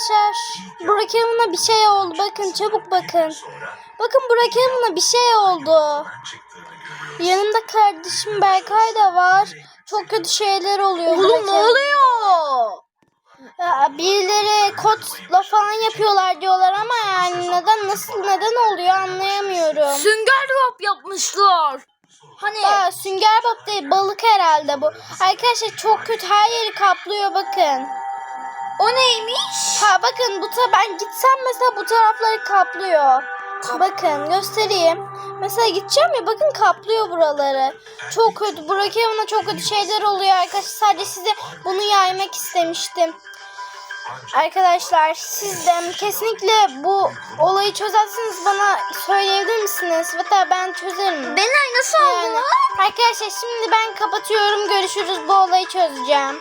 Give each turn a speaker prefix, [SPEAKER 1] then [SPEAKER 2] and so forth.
[SPEAKER 1] Arkadaşlar Burak Yılmaz'a bir şey oldu. Bakın çabuk bakın. Bakın Burak Yılmaz'a bir şey oldu. Yanında kardeşim Berkay da var. Çok kötü şeyler oluyor.
[SPEAKER 2] Oğlum ne oluyor?
[SPEAKER 1] Ya, Birileri kodla falan yapıyorlar diyorlar ama yani neden nasıl neden oluyor anlayamıyorum.
[SPEAKER 2] Sünger Bob yapmışlar. Hani
[SPEAKER 1] Aa, sünger bob değil balık herhalde bu. Arkadaşlar çok kötü her yeri kaplıyor bakın.
[SPEAKER 2] O neymiş?
[SPEAKER 1] Ha bakın bu ta ben gitsem mesela bu tarafları kaplıyor. Bakın göstereyim. Mesela gideceğim ya bakın kaplıyor buraları. Çok kötü. Burak Evan'a çok kötü şeyler oluyor arkadaşlar. Sadece size bunu yaymak istemiştim. Arkadaşlar siz de kesinlikle bu olayı çözersiniz bana söyleyebilir misiniz? Hatta ben çözerim.
[SPEAKER 2] Benay nasıl
[SPEAKER 1] Yani. Arkadaşlar şimdi ben kapatıyorum. Görüşürüz. Bu olayı çözeceğim.